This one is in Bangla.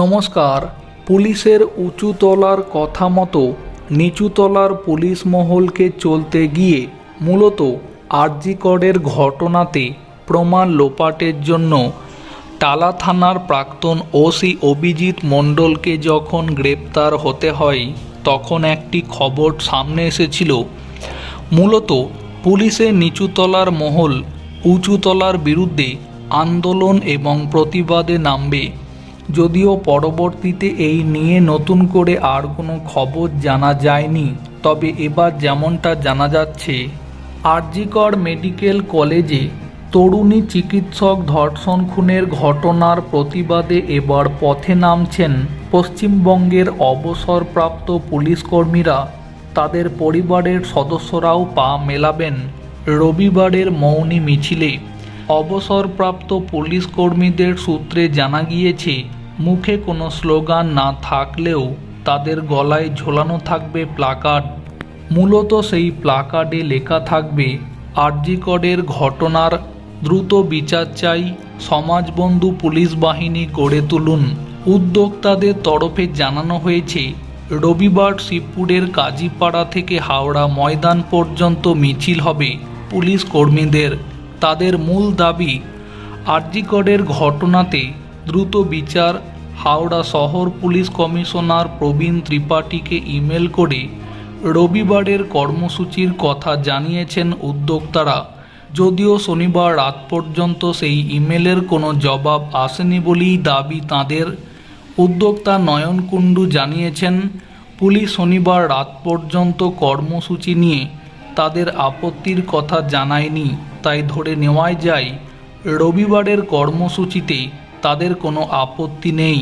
নমস্কার। পুলিশের উঁচুতলার কথা মতো নিচুতলার পুলিশ মহলকে চলতে গিয়ে মূলত আরজিকরের ঘটনাতে প্রমাণ লোপাটের জন্য টালা থানার প্রাক্তন ওসি অভিজিৎ মণ্ডলকে যখন গ্রেপ্তার হতে হয়, তখন একটি খবর সামনে এসেছিল। মূলত পুলিশের নিচুতলার মহল উঁচুতলার বিরুদ্ধে আন্দোলন এবং প্রতিবাদে নামবে। যদিও পরবর্তীতে এই নিয়ে নতুন করে আর কোনো খবর জানা যায়নি, তবে এবার যেমনটা জানা যাচ্ছে, আরজিকর মেডিকেল কলেজে তরুণী চিকিৎসক ধর্ষণ খুনের ঘটনার প্রতিবাদে এবার পথে নামছেন পশ্চিমবঙ্গের অবসরপ্রাপ্ত পুলিশকর্মীরা। তাদের পরিবারের সদস্যরাও পা মেলাবেন রবিবারের মৌনী মিছিলে। অবসরপ্রাপ্ত পুলিশ কর্মীদের সূত্রে জানা গিয়েছে মুখে কোনো স্লোগান না থাকলেও তাদের গলায় ঝোলানো থাকবে প্লাকার্ড। মূলত সেই প্লাকার্ডে লেখা থাকবে, আরজিকরের ঘটনার দ্রুত বিচার চাই, সমাজবন্ধু পুলিশ বাহিনী গড়ে তুলুন। উদ্যোক্তাদের তরফে জানানো হয়েছে, রবিবার শিবপুরের কাজীপাড়া থেকে হাওড়া ময়দান পর্যন্ত মিছিল হবে পুলিশ কর্মীদের। তাদের মূল দাবি, আরজিকরের ঘটনাতে দ্রুত বিচার, হাওড়া শহর পুলিশ কমিশনার প্রবীণ ত্রিপাঠীকে ইমেল করে রবিবারের কর্মসূচির কথা জানিয়েছেন উদ্যোক্তারা। যদিও শনিবার রাত পর্যন্ত সেই ইমেলের কোনো জবাব আসেনি বলেই দাবি তাঁদের। উদ্যোক্তা নয়ন কুণ্ডু জানিয়েছেন, পুলিশ শনিবার রাত পর্যন্ত কর্মসূচি নিয়ে তাদের আপত্তির কথা জানায়নি, তাই ধরে নেওয়াই যায়, রবিবারের কর্মসূচিতে তাদের কোনো আপত্তি নেই।